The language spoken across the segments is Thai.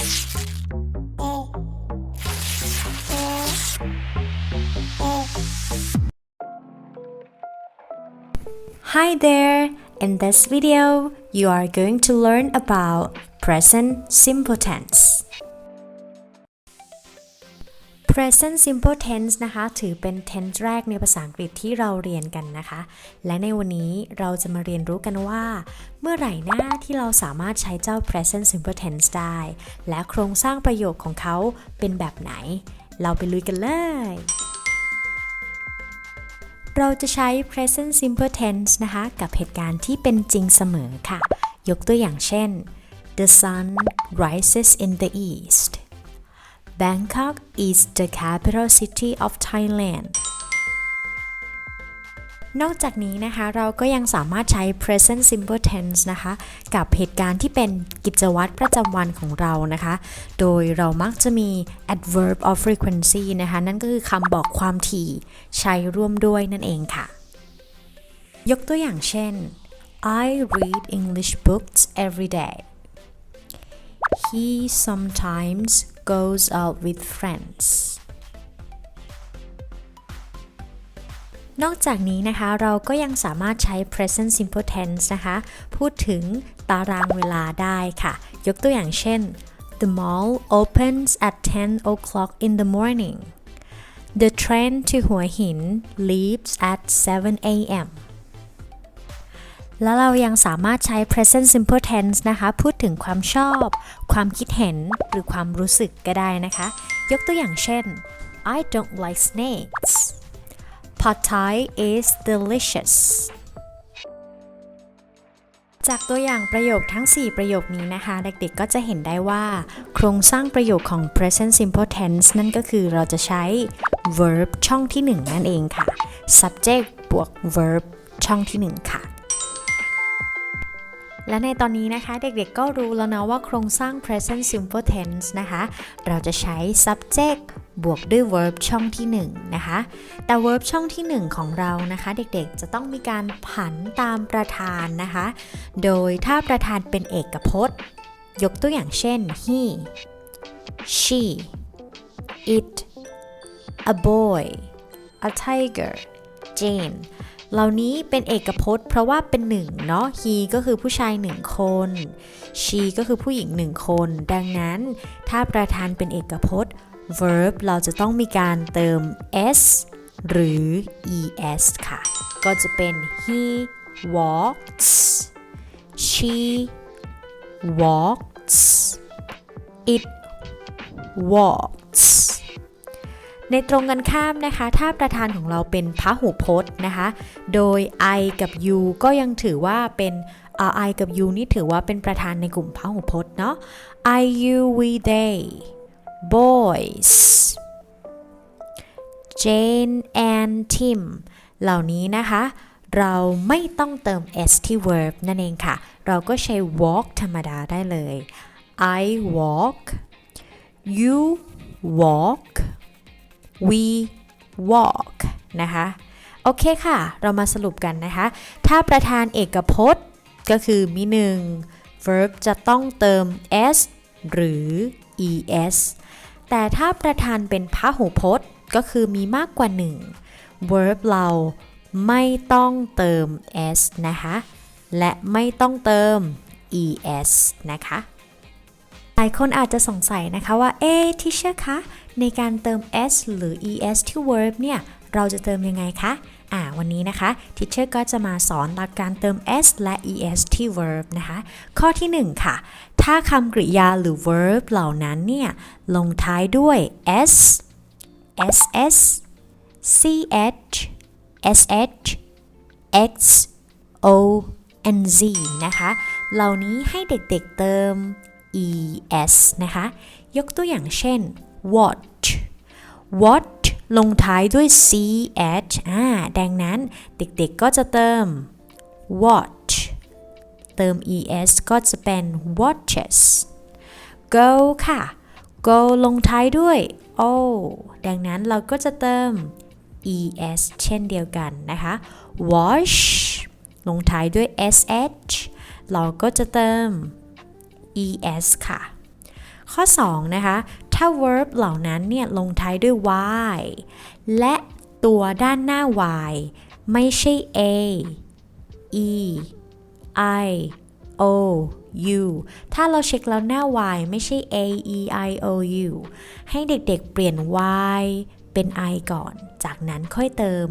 Hi there! In this video, you are going to learn about present simple tense. Present simple tense นะคะ ถือเป็น tense แรกในภาษาอังกฤษที่เราเรียนกันนะคะ และในวันนี้เราจะมาเรียนรู้กันว่า เมื่อไหร่หน้าที่เราสามารถใช้เจ้า present simple tense ได้ และโครงสร้างประโยคของเขาเป็นแบบไหน เราไปลุยกันเลย เราจะใช้ present simple tense นะคะ กับเหตุการณ์ที่เป็นจริงเสมอค่ะ ยกตัวอย่างเช่น the sun rises in the east Bangkok is the capital city of Thailand นอกจากนี้นะคะเราก็ยังสามารถใช้ present simple tense นะคะ กับเหตุการณ์ที่เป็นกิจวัตรประจำวันของเรานะคะ โดยเรามักจะมี adverb of frequency นะคะ นั่นก็คือคำบอกความถี่ใช้ร่วมด้วยนั่นเองค่ะ ยกตัวอย่างเช่น I read English books every day He sometimes goes out with friends นอกจากนี้นะคะ เราก็ยังสามารถใช้ present simple tense นะคะ พูดถึงตารางเวลาได้ค่ะ ยกตัวอย่างเช่น The mall opens at 10 o'clock in the morning The train to หัวหิน leaves at 7 a.m. แล้วเรายังสามารถใช้ present simple tense นะคะ พูดถึงความชอบ ความคิดเห็น หรือความรู้สึกก็ได้นะคะ ยกตัวอย่างเช่น I don't like snakes Pad Thai is delicious จากตัวอย่างประโยคทั้ง 4 ประโยคนี้นะคะ เด็กๆก็จะเห็นได้ว่า โครงสร้างประโยคของ present simple tense นั่นก็คือเราจะใช้ verb ช่องที่ 1 นั่นเองค่ะ subject บวก verb ช่องที่ 1 ค่ะ และในตอนนี้นะคะเด็กๆก็รู้แล้วนะว่าโครงสร้าง present simple tense นะคะ เราจะใช้ subject บวกด้วย verb ช่องที่1นะคะ แต่ verb ช่องที่ 1 ของเรานะคะ เด็กๆ จะต้องมีการผันตามประธานนะคะ โดยถ้าประธานเป็นเอกพจน์ ยกตัวอย่างเช่น he she it a boy a tiger Jane เหล่านี้เป็นเอกพจน์ เพราะว่าเป็นหนึ่งเนาะ he ก็คือผู้ชายหนึ่งคน she ก็คือผู้หญิงหนึ่งคน ดังนั้นถ้าประธานเป็นเอกพจน์ verb เราจะต้องมีการเติม s หรือ es ค่ะ ก็จะเป็น he walks she walks it walks ในตรงกันข้ามนะคะ ถ้าประธานของเราเป็นพหูพจน์นะคะ โดย I กับ U ก็ยังถือว่าเป็น I กับ U นี่ถือว่าเป็นประธานในกลุ่มพหูพจน์เนาะ I U, we they boys Jane and Tim เหล่านี้นะคะ เราไม่ต้องเติม s ที่ verb นั่นเองค่ะ เราก็ใช้ walk ธรรมดาได้เลย I walk you walk we walk นะคะ โอเคค่ะ เรามาสรุปกันนะคะ ถ้าประธานเอกพจน์ก็คือมีหนึ่ง verb จะต้องเติม s หรือ es แต่ถ้าประธานเป็นพหูพจน์ก็คือมีมากกว่า1 verb เราไม่ต้องเติม s นะคะ และไม่ต้องเติม es นะคะ ลายคนอาจจะสงสัยนะคะว่า เอ๊ทิเชอร์คะ ในการเติม s หรือ es ที่ verb เนี่ย เราจะเติมยังไงคะ อ่า วันนี้นะคะทิเชอร์ก็จะมาสอนหลักการเติม s และ es ที่ verb นะคะ ข้อที่ 1 ค่ะ ถ้าคำกริยาหรือ verb เหล่านั้นเนี่ย ลงท้ายด้วย s ss ch sh x o n z นะคะ เหล่านี้ให้เด็กๆเติม es นะคะ ยกตัวอย่างเช่น watch watch ลงท้ายด้วย ch อ่าดังนั้นเด็กๆก็จะเติม watch เติม es ก็จะเป็น watches go ค่ะ go ลงท้ายด้วย o ดังนั้นเราก็จะเติม es เช่นเดียวกันนะคะ wash ลงท้ายด้วย sh เราก็จะเติม es ค่ะ ข้อ 2 นะคะ ถ้า verb เหล่านั้นเนี่ยลงท้ายด้วย y และตัวด้านหน้า y ไม่ใช่ a e i o u ถ้าเราเช็คแล้วหน้า y ไม่ใช่ a e i o u ให้เด็กๆเปลี่ยน y เป็น i ก่อน จากนั้นค่อยเติม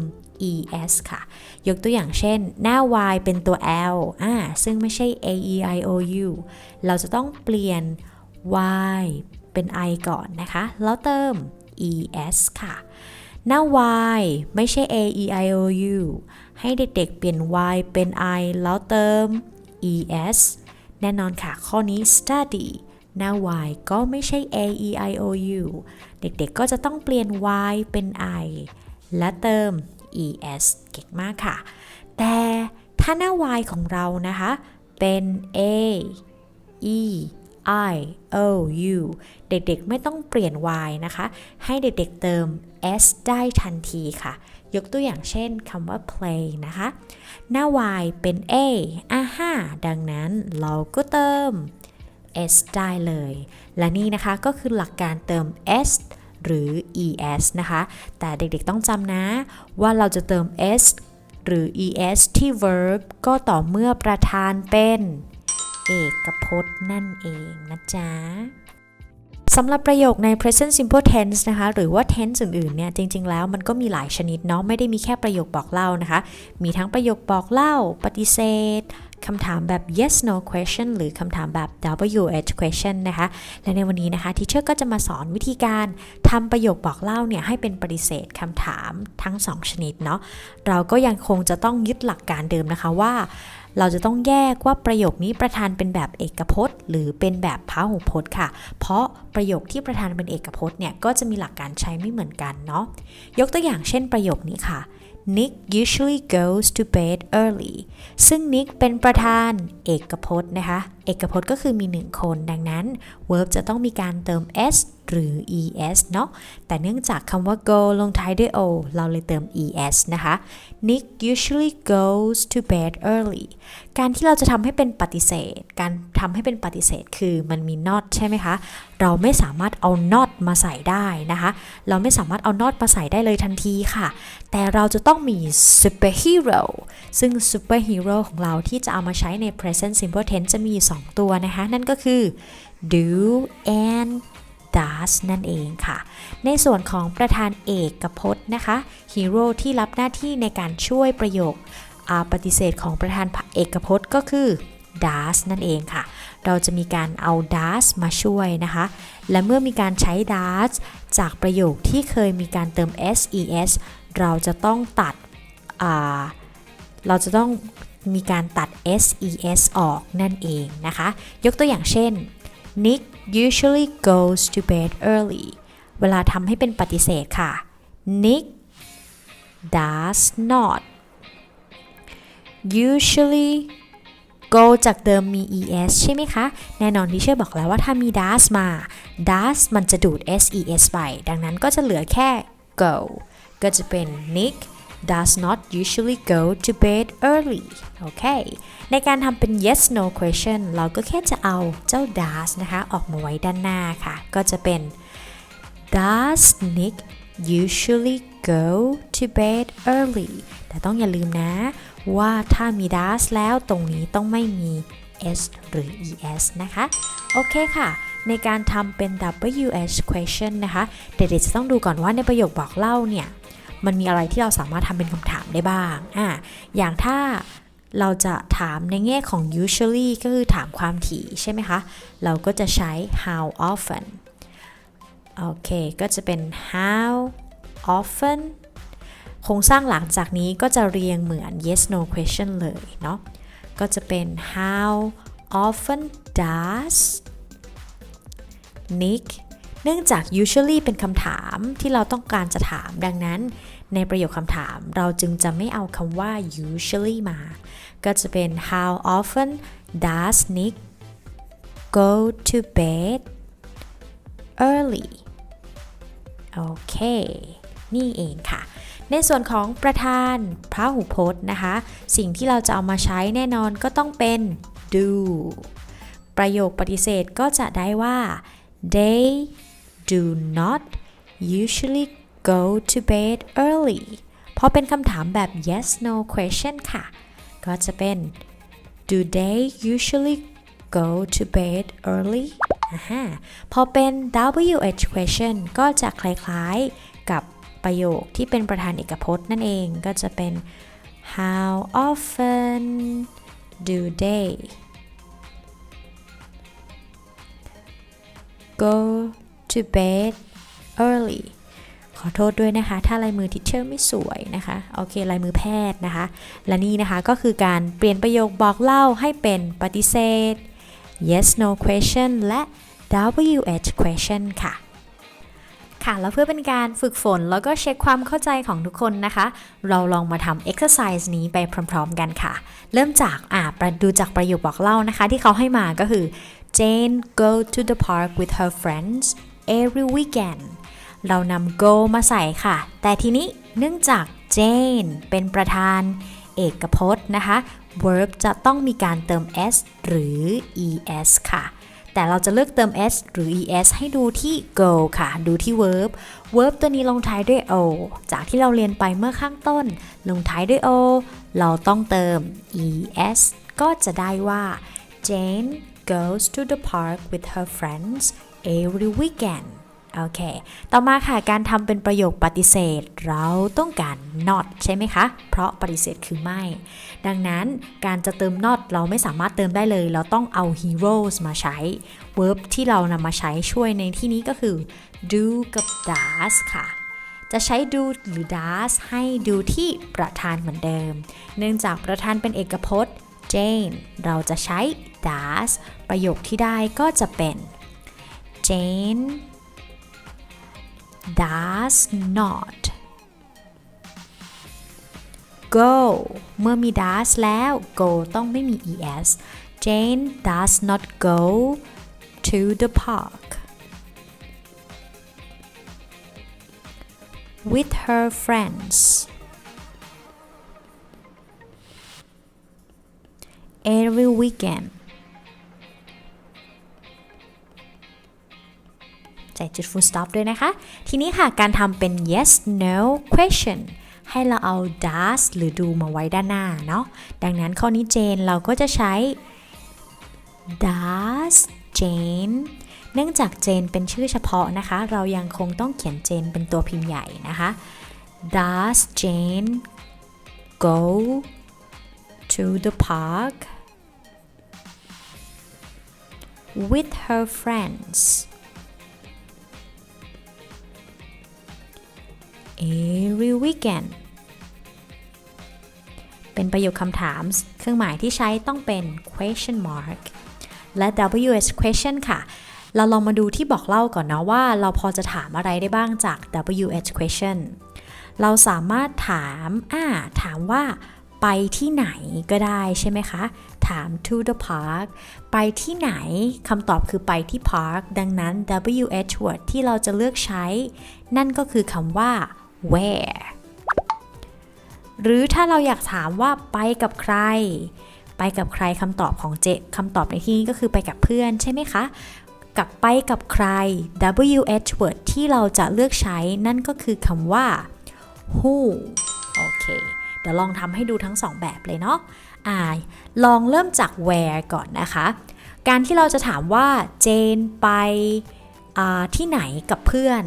es ค่ะ ยกตัวอย่างเช่น หน้า y เป็นตัว l อ่าซึ่งไม่ใช่ a e i o u เราจะต้องเปลี่ยน y เป็น i ก่อนนะคะ แล้วเติม es ค่ะ หน้า y ไม่ใช่ a e i o u ให้เด็กๆเปลี่ยน y เป็น i แล้วเติม es แน่นอนค่ะ ข้อนี้ study หน้า y ก็ไม่ใช่ a e i o u เด็กๆก็จะต้องเปลี่ยน y เป็น i และเติม es เก่งมากค่ะ แต่ถ้าหน้า y ของเรานะคะ เป็น a e i o u เด็กๆไม่ต้องเปลี่ยน y นะคะ ให้เด็กๆเติม s ได้ทันทีค่ะ ยกตัวอย่างเช่นคำว่า play นะคะ หน้า y เป็น a อ่าฮะดังนั้นเราก็เติม s ได้เลย และนี่นะคะก็คือหลักการเติม s หรือ es นะคะ แต่เด็กๆต้องจำนะว่าเราจะเติม s หรือ es ที่ verb ก็ต่อเมื่อประธานเป็น เอกพจน์นั่นเองนะจ๊ะ สำหรับประโยคใน present simple tense นะคะ หรือว่า tense อื่นๆ เนี่ย จริง ๆ แล้วมันก็มีหลายชนิดเนาะ ไม่ได้มีแค่ประโยคบอกเล่านะคะ มีทั้งประโยคบอกเล่า ปฏิเสธคำถามแบบ yes no question หรือคำถามแบบ WH question นะคะ และในวันนี้นะคะทีเชอร์ก็จะมาสอนวิธีการทำประโยคบอกเล่าเนี่ยให้เป็นปฏิเสธคำถามทั้ง 2 ชนิดเนาะ เราก็ยังคงจะต้องยึดหลักการเดิมนะคะว่า เราจะต้องแยกว่าประโยคนี้ประธานเป็นแบบเอกพจน์ หรือเป็นแบบพหูพจน์ค่ะ เพราะประโยคที่ประธานเป็นเอกพจน์เนี่ยก็จะมีหลักการใช้ไม่เหมือนกันเนาะ ยกตัวอย่างเช่นประโยคนี้ค่ะ Nick usually goes to bed early ซึ่ง Nick เป็นประธานเอกพจน์นะคะ เอกพจน์ก็คือมี 1 คน ดังนั้น verb จะต้องมีการเติม s หรือ es เนาะ แต่เนื่องจากคำว่า go ลงท้ายด้วย o เราเลยเติม es นะคะ Nick usually goes to bed early การที่เราจะทำให้เป็นปฏิเสธ การทำให้เป็นปฏิเสธคือมันมี not ใช่ไหมคะ เราไม่สามารถเอา not มาใส่ได้นะคะ เราไม่สามารถเอา not มาใส่ได้เลยทันทีค่ะ แต่เราจะต้องมี superhero ซึ่ง superhero ของเราที่จะเอามาใช้ใน present simple tense จะมี2ตัวนะคะ นั่นก็คือ do and does นั่นเองค่ะ ในส่วนของประธานเอกกพจน์นะคะ hero ที่รับหน้าที่ในการช่วยประโยคปฏิเสธของประธานเอกพจน์ก็คือ does นั่นเองค่ะ เราจะมีการเอา does มาช่วยนะคะ และเมื่อมีการใช้ does จากประโยคที่เคยมีการเติม ses เราจะต้องตัด เราจะต้องมีการตัด ses ออกนั่นเองนะคะ ยกตัวอย่างเช่น Nick usually goes to bed early เวลาทำให้เป็นปฏิเสธค่ะ Nick does not usually go จากเดิมมี es ใช่ไหมคะ แน่นอนที่เชื่อบอกแล้วว่าถ้ามี does มา does มันจะดูด ses ไป ดังนั้นก็จะเหลือแค่ go ก็จะเป็น Nick does not usually go to bed early โอเค ในการทำเป็น yes no question เราก็แค่จะเอาเจ้า does นะคะ ออกมาไว้ด้านหน้าค่ะ ก็จะเป็น does Nick usually go to bed early แต่ต้องอย่าลืมนะ ว่าถ้ามี does แล้วตรงนี้ต้องไม่มี s หรือ es นะคะ โอเคค่ะ ในการทำเป็น WH question นะคะ เด็กๆจะต้องดูก่อนว่าในประโยคบอกเล่าเนี่ย มันมีอะไรที่เราสามารถทำเป็นคำถามได้บ้างอะอย่างถ้าเราจะถามในแง่ของ usually ก็คือถามความถี่ใช่ไหมคะ เราก็จะใช้ how often โอเค ก็จะเป็น how often โครงสร้างหลังจากนี้ก็จะเรียงเหมือน yes no question เลยเนาะ ก็จะเป็น how often does Nick เนื่องจาก usually เป็นคำถามที่เราต้องการจะถาม ดังนั้นในประโยคคำถามเราจึงจะไม่เอาคำว่า usually มา ก็จะเป็น how often does Nick go to bed early โอเค นี่เองค่ะ ในส่วนของประธานพระหูพจน์นะคะ สิ่งที่เราจะเอามาใช้แน่นอนก็ต้องเป็น do ประโยคปฏิเสธก็จะได้ว่า they do not usually go to bed early พราะเป็นคำถามแบบ yes no question ค่ะ ก็จะเป็น do they usually go to bed early พอเป็น WH question ก็จะคล้ายๆกับประโยคที่เป็นประธานเอกพจน์นั่นเองก็จะเป็น how often do they go to bed early ขอโทษด้วยนะคะ ถ้าลายมือทิชเชอร์ไม่สวยนะคะ โอเค ลายมือแพทย์นะคะ และนี่นะคะก็คือการเปลี่ยนประโยคบอกเล่าให้เป็นปฏิเสธ yes no question และ WH question ค่ะค่ะ แล้วเพื่อเป็นการฝึกฝนแล้วก็เช็คความเข้าใจของทุกคนนะคะ เราลองมาทำ exercise นี้ไปพร้อม ๆ กันค่ะ เริ่มจากอ่าดูจากประโยคบอกเล่านะคะ ที่เขาให้มาก็คือ Jane go to the park with her friends every weekend เรานำ go มาใส่ค่ะ แต่ทีนี้เนื่องจาก Jane เป็นประธานเอกพจน์นะคะ verb จะต้องมีการเติม s หรือ es ค่ะ แต่เราจะเลือกเติม s หรือ es ให้ดูที่ go ค่ะ ดูที่ verb verb ตัวนี้ลงท้ายด้วย o จากที่เราเรียนไปเมื่อข้างต้น ลงท้ายด้วย o เราต้องเติม es ก็จะได้ว่า Jane goes to the park with her friends every weekend โอเค ต่อมาค่ะ การทำเป็นประโยคปฏิเสธ เราต้องการ not ใช่ไหมคะ เพราะปฏิเสธคือไม่ ดังนั้นการจะเติม not เราไม่สามารถเติมได้เลย เราต้องเอา heroes มาใช้ verb ที่เรานำมาใช้ช่วยในที่นี้ก็คือ do กับ does ค่ะ จะใช้ do หรือ does ให้ดูที่ประธานเหมือนเดิม เนื่องจากประธานเป็นเอกพจน์ Jane เราจะใช้ does ประโยคที่ได้ก็จะเป็น Jane does not go เมื่อมี does แล้ว go ต้องไม่มี es Jane does not go to the park with her friends every weekend ส่จุด full stop ด้วยนะคะ ทีนี้ค่ะการทำเป็น yes no question ให้เราเอา does หรือ do มาไว้ด้านหน้าเนาะ ดังนั้นข้อนี้เจนเราก็จะใช้ does Jane เนื่องจากเจนเป็นชื่อเฉพาะนะคะ เรายังคงต้องเขียนเจนเป็นตัวพิมพ์ใหญ่นะคะ does Jane go to the park with her friends every weekend เป็นประโยคคำถาม เครื่องหมายที่ใช้ต้องเป็น question mark และ WH question ค่ะ เราลองมาดูที่บอกเล่าก่อนนะว่าเราพอจะถามอะไรได้บ้างจาก WH question เราสามารถถามอ่าถามว่าไปที่ไหนก็ได้ใช่ไหมคะ ถาม to the park ไปที่ไหนคำตอบคือไปที่ park ดังนั้น WH word ที่เราจะเลือกใช้ นั่นก็คือคำว่า where หรือถ้าเราอยากถามว่าไปกับใคร ไปกับใครคำตอบของเจคำตอบในที่นี้ก็คือไปกับเพื่อนใช่ไหมคะ กับไปกับใคร WH word ที่เราจะเลือกใช้นั่นก็คือคำว่า who โอเค เดี๋ยวลองทำให้ดูทั้งสองแบบเลยเนาะอ่าลองเริ่มจาก where ก่อนนะคะ การที่เราจะถามว่าเจนไปที่ไหนกับเพื่อน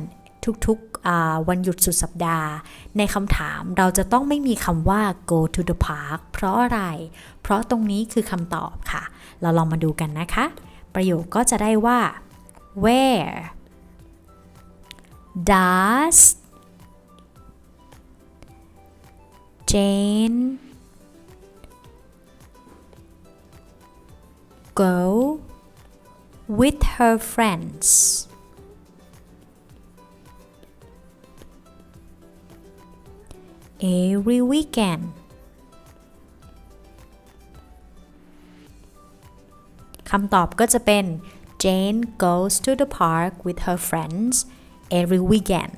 ทุกๆ วันหยุดสุดสัปดาห์ ในคำถามเราจะต้องไม่มีคำว่า go to the park เพราะอะไร เพราะตรงนี้คือคำตอบค่ะ เราลองมาดูกันนะคะ ประโยคก็จะได้ว่า where does Jane go with her friends every weekend คำตอบก็จะเป็น Jane goes to the park with her friends every weekend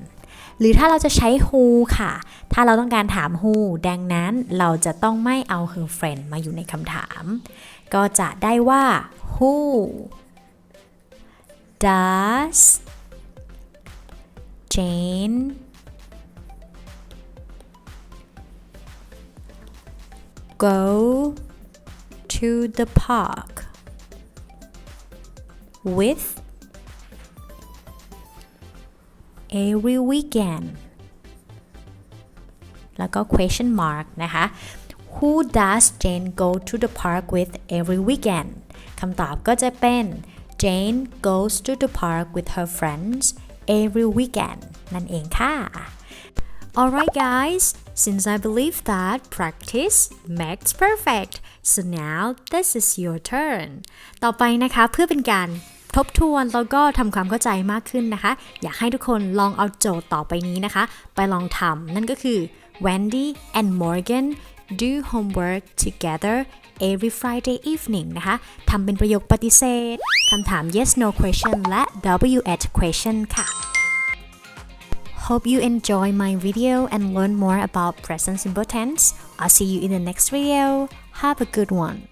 หรือถ้าเราจะใช้ who ค่ะ ถ้าเราต้องการถาม who ดังนั้นเราจะต้องไม่เอา her friend มาอยู่ในคำถาม ก็จะได้ว่า who does Jane go to the park with every weekend แล้วก็ question mark นะคะ Who does Jane go to the park with every weekend คำตอบก็จะเป็น Jane goes to the park with her friends every weekend นั่นเองค่ะ Alright guys, Since I believe that practice makes perfect, so now this is your turn. ต่อไปนะคะเพื่อเป็นการทบทวนแล้วก็ทำความเข้าใจมากขึ้นนะคะ อยากให้ทุกคนลองเอาโจทย์ต่อไปนี้นะคะ ไปลองทำนั่นก็คือ Wendy and Morgan do homework together every Friday evening นะคะทำเป็นประโยคปฏิเสธคำถาม yes no question และ WH question ค่ะ Hope you enjoy my video and learn more about present simple tense. I'll see you in the next video. Have a good one.